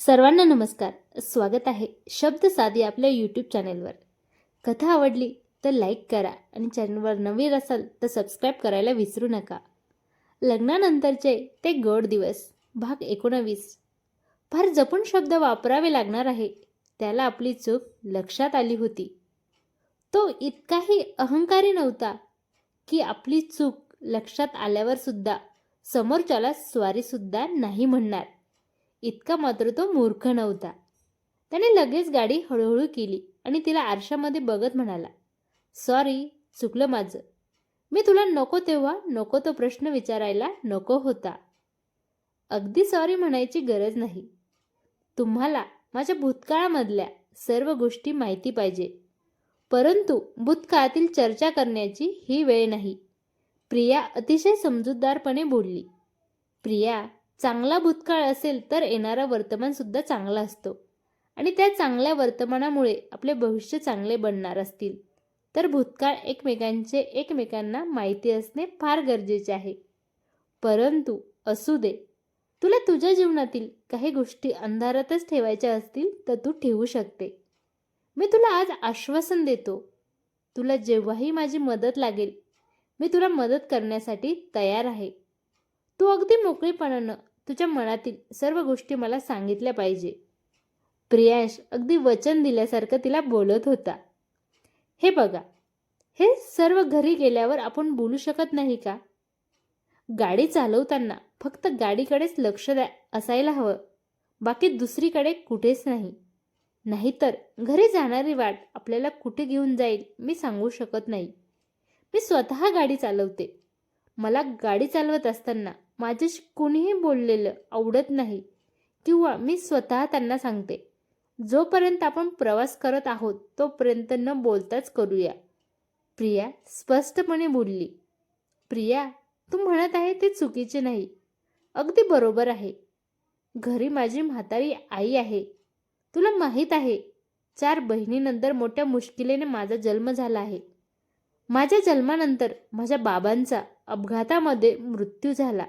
सर्वांना नमस्कार. स्वागत आहे शब्द साधी आपल्या यूट्यूब चॅनेलवर कथा आवडली तर लाईक करा आणि चॅनलवर नवीन असाल तर सबस्क्राईब करायला विसरू नका. लग्नानंतरचे ते गोड दिवस भाग एकोणवीस. फार जपून शब्द वापरावे लागणार आहे त्याला आपली चूक लक्षात आली होती. तो इतकाही अहंकारी नव्हता की आपली चूक लक्षात आल्यावर सुद्धा समोरच्याला स्वारीसुद्धा नाही म्हणणार. इतका मात्र तो मूर्ख नव्हता. त्याने लगेच गाडी हळूहळू केली आणि तिला आरशामध्ये बघत म्हणाला सॉरी चुकलं माझं. मी तुला नको तेव्हा नको तो प्रश्न विचारायला नको होता. अगदी सॉरी म्हणायची गरज नाही. तुम्हाला माझ्या भूतकाळामधल्या सर्व गोष्टी माहिती पाहिजे. परंतु भूतकाळातील चर्चा करण्याची ही वेळ नाही. प्रिया अतिशय समजूतदारपणे बोलली. प्रिया चांगला भूतकाळ असेल तर येणारा वर्तमानसुद्धा चांगला असतो. आणि त्या चांगल्या वर्तमानामुळे आपले भविष्य चांगले बनणार असतील. तर भूतकाळ एकमेकांचे एकमेकांना माहिती असणे फार गरजेचे आहे. परंतु असू दे. तुला तुझ्या जीवनातील काही गोष्टी अंधारातच ठेवायच्या असतील तर तू ठेवू शकते. मी तुला आज आश्वासन देतो. तुला जेव्हाही माझी मदत लागेल मी तुला मदत करण्यासाठी तयार आहे. तू अगदी मोकळेपणानं तुझ्या मनातील सर्व गोष्टी मला सांगितल्या पाहिजे. प्रियांश अगदी वचन दिल्यासारखं तिला बोलत होता. हे बघा हे सर्व घरी गेल्यावर आपण बोलू शकत नाही का? गाडी चालवताना फक्त गाडीकडेच लक्ष द्या असायला हवं. बाकी दुसरीकडे कुठेच नाही. नाहीतर घरी जाणारी वाट आपल्याला कुठे घेऊन जाईल मी सांगू शकत नाही. मी स्वतः गाडी चालवते. मला गाडी चालवत असताना माझ्याशी कोणीही बोललेलं आवडत नाही. किंवा मी स्वतः त्यांना सांगते जोपर्यंत आपण प्रवास करत आहोत तोपर्यंत न बोलताच करूया. प्रिया स्पष्टपणे बोलली प्रिया तू म्हणत आहे ते चुकीचे नाही. अगदी बरोबर आहे. घरी माझी म्हातारी आई आहे. तुला माहीत आहे चार बहिणीनंतर मोठ्या मुश्किलीने माझा जन्म झाला आहे. माझ्या जन्मानंतर माझ्या बाबांचा अपघातामध्ये मृत्यू झाला.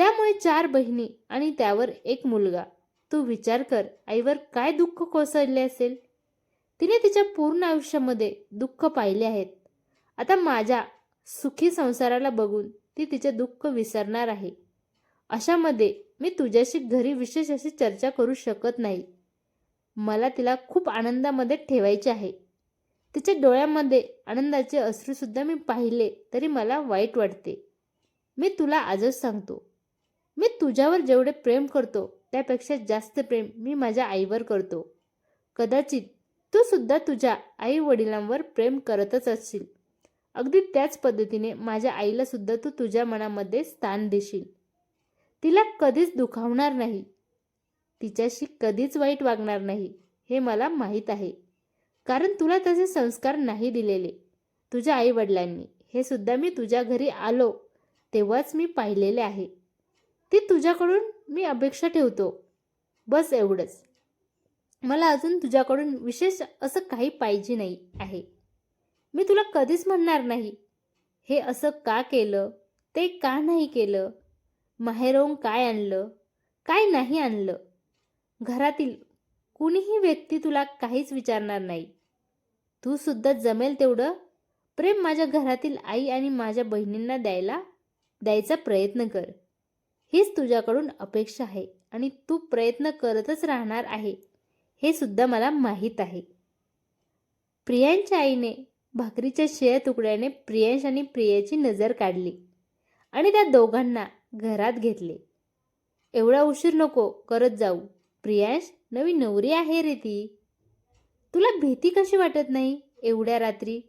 त्यामुळे चार बहिणी आणि त्यावर एक मुलगा. तू विचार कर आईवर काय दुःख कोसळले असेल? तिने तिच्या पूर्ण आयुष्यामध्ये दुःख पाहिले आहेत. आता माझ्या सुखी संसाराला बघून ती तिचे दुःख विसरणार आहे. अशामध्ये मी तुझ्याशी घरी विशेष अशी चर्चा करू शकत नाही. मला तिला खूप आनंदामध्ये ठेवायचे आहे. तिच्या डोळ्यामध्ये आनंदाचे अश्रूसुद्धा मी पाहिले तरी मला वाईट वाटते. मी तुला आजच सांगतो. मी तुझ्यावर जेवढे प्रेम करतो त्यापेक्षा जास्त प्रेम मी माझ्या आईवर करतो. कदाचित तू सुद्धा तुझ्या आई वडिलांवर प्रेम करतच असशील. अगदी त्याच पद्धतीने माझ्या आईला सुद्धा तू तुझ्या मनामध्ये स्थान देशील. तिला कधीच दुखावणार नाही. तिच्याशी कधीच वाईट वागणार नाही हे मला माहीत आहे. कारण तुला तसे संस्कार नाही दिलेले. तुझ्या आई वडिलांनी हे सुद्धा मी तुझ्या घरी आलो तेव्हाच मी पाहिलेले आहे. ती तुझ्याकडून मी अपेक्षा ठेवतो. बस एवढंच. मला अजून तुझ्याकडून विशेष असं काही पाहिजे नाही आहे. मी तुला कधीच म्हणणार नाही. हे असं का केलं? ते का नाही केलं? माहेरहून काय आणलं? काय नाही आणलं? घरातील कुणीही व्यक्ती तुला काहीच विचारणार नाही. तू सुद्धा जमेल तेवढं? प्रेम माझ्या घरातील आई आणि माझ्या बहिणींना द्यायला? द्यायचा प्रयत्न कर. हीच तुझ्याकडून अपेक्षा आहे आणि तू प्रयत्न करतच राहणार आहे हे सुद्धा मला माहीत आहे. प्रियांच्या आईने भाकरीच्या शेळ तुकड्याने प्रियांश आणि प्रियाची नजर काढली आणि त्या दोघांना घरात घेतले. एवढा उशीर नको करत जाऊ. प्रियांश नवी नवरी आहे रे ती. तुला भीती कशी वाटत नाही एवढ्या रात्री?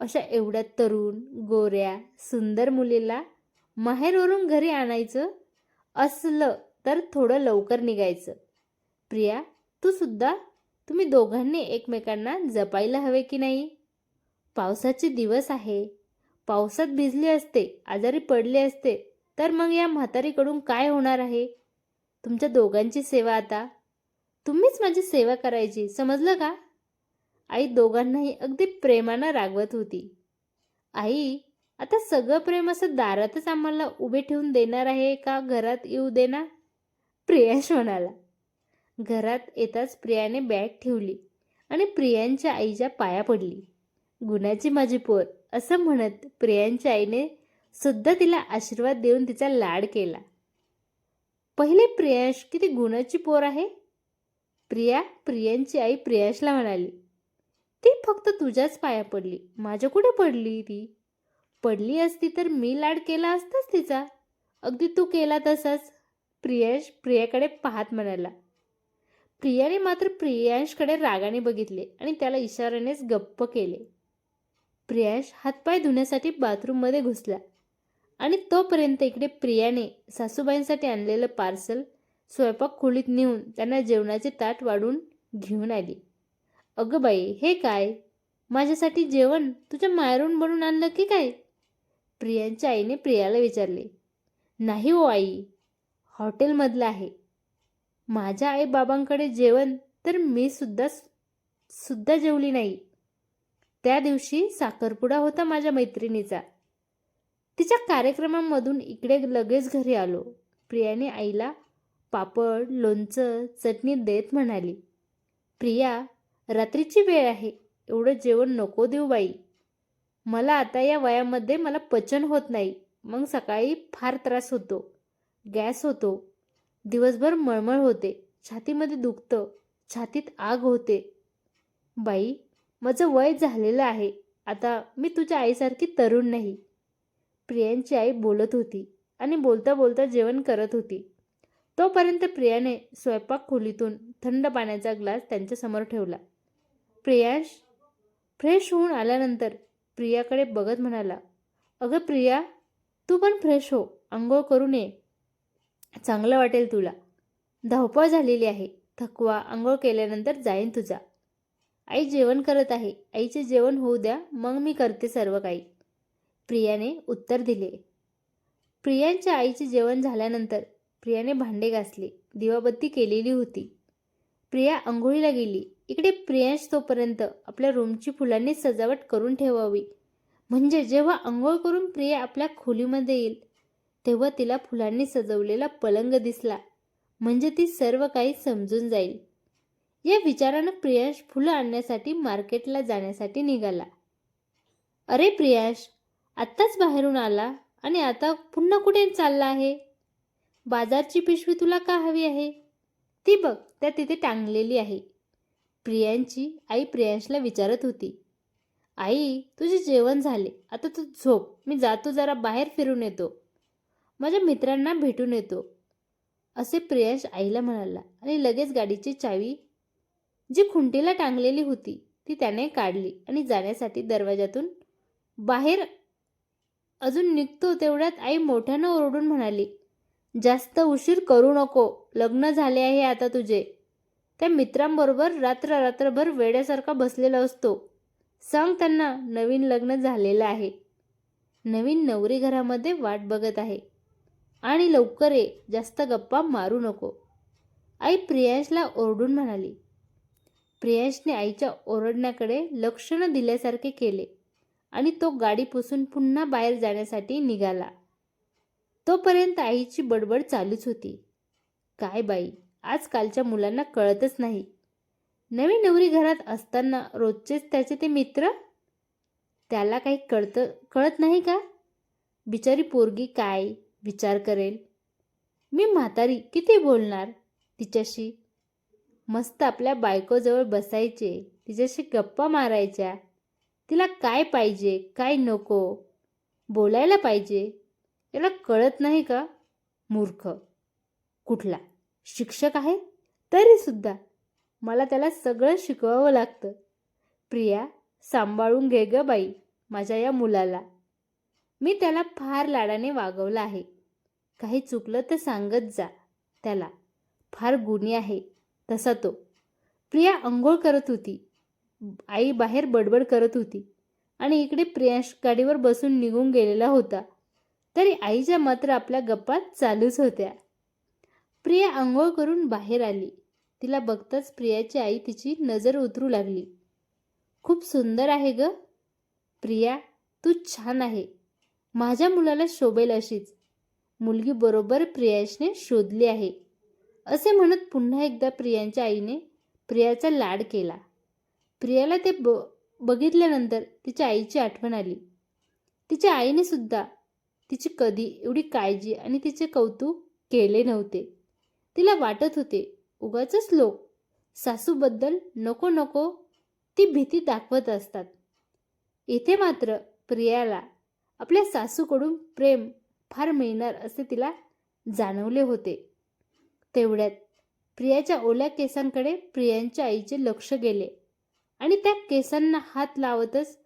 अशा एवढ्या तरुण गोऱ्या सुंदर मुलीला माहेरवरून घरी आणायचं? असलं तर थोडं लवकर निघायचं. प्रिया तू सुद्धा? तुम्ही दोघांनी एकमेकांना जपायला हवे की नाही? पावसाचे दिवस आहे. पावसात भिजले असते आजारी पडले असते तर मग या म्हातारीकडून काय होणार आहे? तुमच्या दोघांची सेवा आता. तुम्हीच माझी सेवा करायची समजलं का? आई दोघांनाही अगदी प्रेमानं रागवत होती. आई आता सगळं प्रेम असं दारातच आम्हाला उभे ठेवून देणार आहे का घरात येऊ देणार? प्रियाश म्हणाला. घरात येताच प्रियाने बॅग ठेवली आणि प्रियांच्या आईच्या पाया पडली. गुणाची माझी पोर असं म्हणत प्रियांच्या आईने सुद्धा तिला आशीर्वाद देऊन तिचा लाड केला. पहिले प्रियांश किती गुणाची पोर आहे? प्रिया प्रियांची आई प्रियांशला म्हणाली. ती फक्त तुझ्याच पाया पडली. माझ्या कुठे पडली ती? पडली असती तर मी लाड केला असताच तिचा. अगदी तू केला तसाच प्रियांश प्रियाकडे पाहत म्हणाला. प्रियाने मात्र प्रियांशकडे रागाने बघितले आणि त्याला इशाऱ्यानेच गप्प केले. प्रियांश हातपाय धुण्यासाठी बाथरूममध्ये घुसला आणि तोपर्यंत इकडे प्रियाने सासूबाईंसाठी आणलेलं पार्सल स्वयंपाक खोलीत नेऊन त्यांना जेवणाचे ताट वाढून घेऊन आली. अगं बाई हे काय? माझ्यासाठी जेवण तुझ्या मायरून बनवून आणलं की काय? प्रियांच्या आईने प्रियाला विचारले नाही हो आई हॉटेलमधलं आहे. माझ्या आई बाबांकडे जेवण तर मी सुद्धा सुद्धा जेवली नाही. त्या दिवशी साखरपुडा होता माझ्या मैत्रिणीचा. तिच्या कार्यक्रमामधून इकडे लगेच घरी आलो. प्रियाने आईला पापड लोणचं चटणी देत म्हणाली प्रिया रात्रीची वेळ आहे. एवढं जेवण नको देऊ बाई. मला आता या वयामध्ये मला पचन होत नाही. मग सकाळी फार त्रास होतो. गॅस होतो. दिवसभर मळमळ होते. छातीमध्ये दुखतं. छातीत आग होते. बाई माझं वय झालेलं आहे. आता मी तुझ्या आईसारखी तरुण नाही. प्रियांची आई बोलत होती आणि बोलता बोलता जेवण करत होती. तोपर्यंत प्रियाने स्वयंपाक खोलीतून थंड पाण्याचा ग्लास त्यांच्यासमोर ठेवला. प्रियांश फ्रेश होऊन आल्यानंतर प्रियाकडे बघत म्हणाला अगं प्रिया तू पण फ्रेश हो. आंघोळ करून ये चांगलं वाटेल तुला. धावपळ झालेली आहे. थकवा आंघोळ केल्यानंतर जाईन तुझा. आई जेवण करत आहे. आईचे जेवण होऊ द्या. मग मी करते सर्व काही. प्रियाने उत्तर दिले. प्रियांच्या आईचे जेवण झाल्यानंतर प्रियाने भांडे घासले. दिवाबत्ती केलेली होती. प्रिया आंघोळीला गेली. इकडे प्रियांश तोपर्यंत आपल्या रूमची फुलांनी सजावट करून ठेवावी. म्हणजे जेव्हा आंघोळ करून प्रिया आपल्या खोलीमध्ये येईल तेव्हा तिला फुलांनी सजवलेला पलंग दिसला. म्हणजे ती सर्व काही समजून जाईल. या विचारानं प्रियांश फुलं आणण्यासाठी मार्केटला जाण्यासाठी निघाला. अरे प्रियांश आत्ताच बाहेरून आला आणि आता पुन्हा कुठे चालला आहे? बाजारची पिशवी तुला का हवी आहे? ती बघ त्या तिथे टांगलेली आहे. प्रियांची आई प्रियांशला विचारत होती. आई तुझे जेवण झाले. आता तू झोप. मी जातो जरा बाहेर फिरून येतो. माझ्या मित्रांना भेटून येतो. असे प्रियांश आईला म्हणाला आणि लगेच गाडीची चावी जी खुंटीला टांगलेली होती ती त्याने काढली आणि जाण्यासाठी दरवाजातून बाहेर अजून निघतो तेवढ्यात आई मोठ्यानं ओरडून म्हणाली जास्त उशीर करू नको. लग्न झाले आहे आता तुझे. त्या मित्रांबरोबर रात्र रात्रभर वेड्यासारखा बसलेला असतो. सांग त्यांना नवीन लग्न झालेलं आहे. नवीन नवरी घरामध्ये वाट बघत आहे. आणि लवकर ये जास्त गप्पा मारू नको. आई प्रियांशला ओरडून म्हणाली. प्रियांशने आईच्या ओरडण्याकडे लक्ष न दिल्यासारखे केले आणि तो गाडी पुसून पुन्हा बाहेर जाण्यासाठी निघाला. तोपर्यंत आईची बडबड चालूच होती. काय बाई आजकालच्या मुलांना कळतच नाही. नवी नवरी घरात असताना रोजचेच त्याचे ते मित्र? त्याला काही कळतं कळत नाही का? बिचारी पोरगी काय विचार करेल? मी म्हातारी किती बोलणार तिच्याशी? मस्त आपल्या बायकोजवळ बसायचे तिच्याशी गप्पा मारायच्या. तिला काय पाहिजे काय नको? बोलायला पाहिजे. याला कळत नाही का? मूर्ख. कुठला? शिक्षक आहे तरीसुद्धा मला त्याला सगळं शिकवावं लागतं. प्रिया सांभाळून घे ग बाई माझ्या या मुलाला. मी त्याला फार लाडाने वागवलं आहे. काही चुकलं तर सांगत जा त्याला. फार गुणी आहे तसा तो. प्रिया अंघोळ करत होती. आई बाहेर बडबड करत होती आणि इकडे प्रियांश गाडीवर बसून निघून गेलेला होता. तरी आईच्या मात्र आपल्या गप्पा चालूच होत्या. प्रिया आंघोळ करून बाहेर आली. तिला बघताच प्रियाची आई तिची नजर उतरू लागली. खूप सुंदर आहे ग. प्रिया तू छान आहे. माझ्या मुलाला शोभेल अशीच. मुलगी बरोबर प्रियाशने शोधली आहे. असे म्हणत पुन्हा एकदा प्रियांच्या आईने प्रियाचा लाड केला. प्रियाला ते ब बघितल्यानंतर तिच्या आईची आठवण आली. तिच्या आईने सुद्धा तिची कधी एवढी काळजी आणि तिचे कौतुक केले नव्हते. तिला वाटत होते उगाच लोक. सासूबद्दल नको नको ती भीती दाखवत असतात. इथे मात्र प्रियाला आपल्या सासूकडून प्रेम फार मिळणार असे तिला जाणवले होते. तेवढ्यात प्रियाच्या ओल्या केसांकडे प्रियांच्या आईचे लक्ष गेले आणि त्या केसांना हात लावतच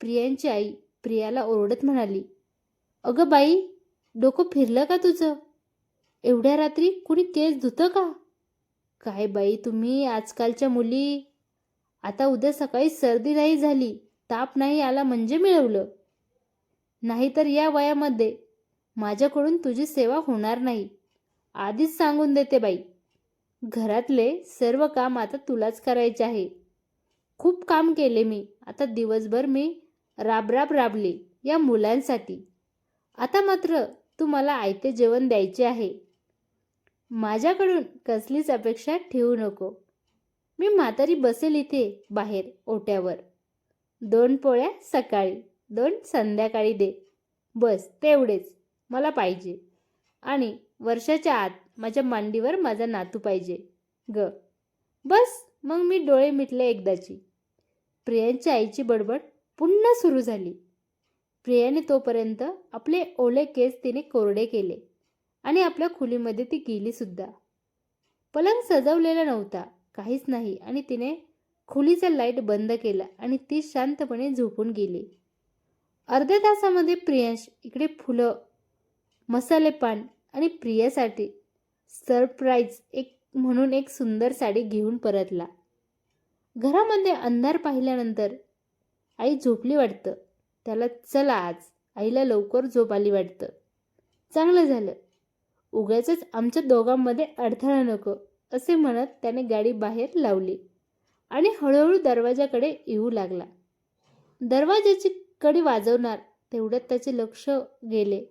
प्रियांची आई प्रियाला ओरडत म्हणाली अगं बाई डोकं फिरलं का तुझं? एवढ्या रात्री कुणी केस धुतं का? काय बाई तुम्ही आजकालच्या मुली. आता उद्या सकाळी सर्दी नाही झाली ताप नाही आला म्हणजे मिळवलं. नाहीतर या वयामध्ये माझ्याकडून तुझी सेवा होणार नाही. आधीच सांगून देते बाई. घरातले सर्व काम आता तुलाच करायचे आहे. खूप काम केले मी. आता दिवसभर मी राबराब राबले या मुलांसाठी. आता मात्र तू मला आयते जेवण द्यायचे आहे. माझ्याकडून कसलीच अपेक्षा ठेवू नको. मी म्हातारी बसेल इथे बाहेर ओट्यावर. दोन पोळ्या सकाळी दोन संध्याकाळी दे. बस तेवढेच. मला पाहिजे. आणि वर्षाच्या आत माझ्या मांडीवर माझा नातू पाहिजे. ग. बस मग मी डोळे मिटले एकदाची. प्रियांच्या आईची बडबड पुन्हा सुरू झाली. प्रियाने तोपर्यंत आपले ओले केस तिने कोरडे केले. आणि आपल्या खोलीमध्ये ती गेली सुद्धा. पलंग सजवलेला नव्हता काहीच नाही आणि तिने खोलीचा लाइट बंद केला आणि ती शांतपणे झोपून गेली. अर्ध्या तासामध्ये प्रियांश इकडे फुलं मसाले पान आणि प्रियासाठी सरप्राईज एक म्हणून एक सुंदर साडी घेऊन परतला. घरामध्ये अंधार पाहिल्यानंतर आई झोपली वाटतं. त्याला चला आज आईला लवकर झोप आली वाटतं. चांगलं झालं. उगाच आमच्या दोघांमध्ये अडथळा नको असे म्हणत त्याने गाडी बाहेर लावली आणि हळूहळू दरवाजाकडे येऊ लागला. दरवाजाची कडी वाजवणार तेवढ्यात त्याचे लक्ष गेले.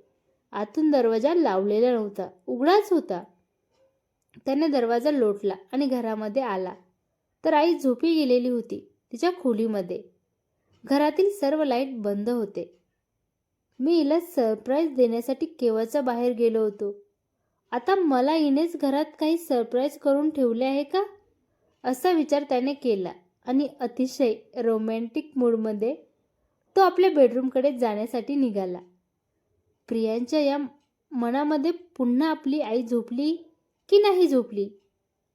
आतून दरवाजा लावलेला नव्हता उघडाच होता. त्याने दरवाजा लोटला आणि घरामध्ये आला. तर आई झोपी गेलेली होती तिच्या खोलीमध्ये. घरातील सर्व लाइट बंद होते. मी हिला सरप्राईज देण्यासाठी केव्हाचा बाहेर गेलो होतो? आता मला हिनेच घरात काही सरप्राईज करून ठेवले आहे का? असा विचार त्याने केला आणि अतिशय रोमॅन्टिक मूडमध्ये तो आपल्या बेडरूमकडे जाण्यासाठी निघाला. प्रियांच्या या मनामध्ये पुन्हा आपली आई झोपली की नाही झोपली?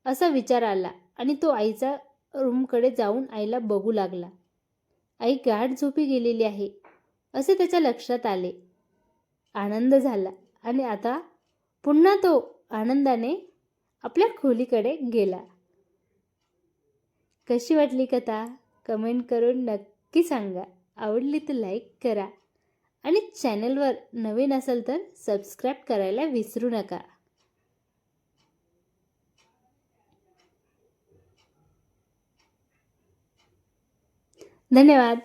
असा विचार आला आणि तो आईचा रूमकडे जाऊन आईला बघू लागला. आई गाठ झोपी गेलेली आहे असे त्याच्या लक्षात आले. आनंद झाला आणि आता पुन्हा तो आनंदाने आपल्या खोलीकडे गेला. कशी वाटली कथा? कमेंट करून नक्की सांगा. आवडली तर लाईक करा आणि चॅनलवर नवीन असेल तर सबस्क्राईब करायला विसरू नका. धन्यवाद.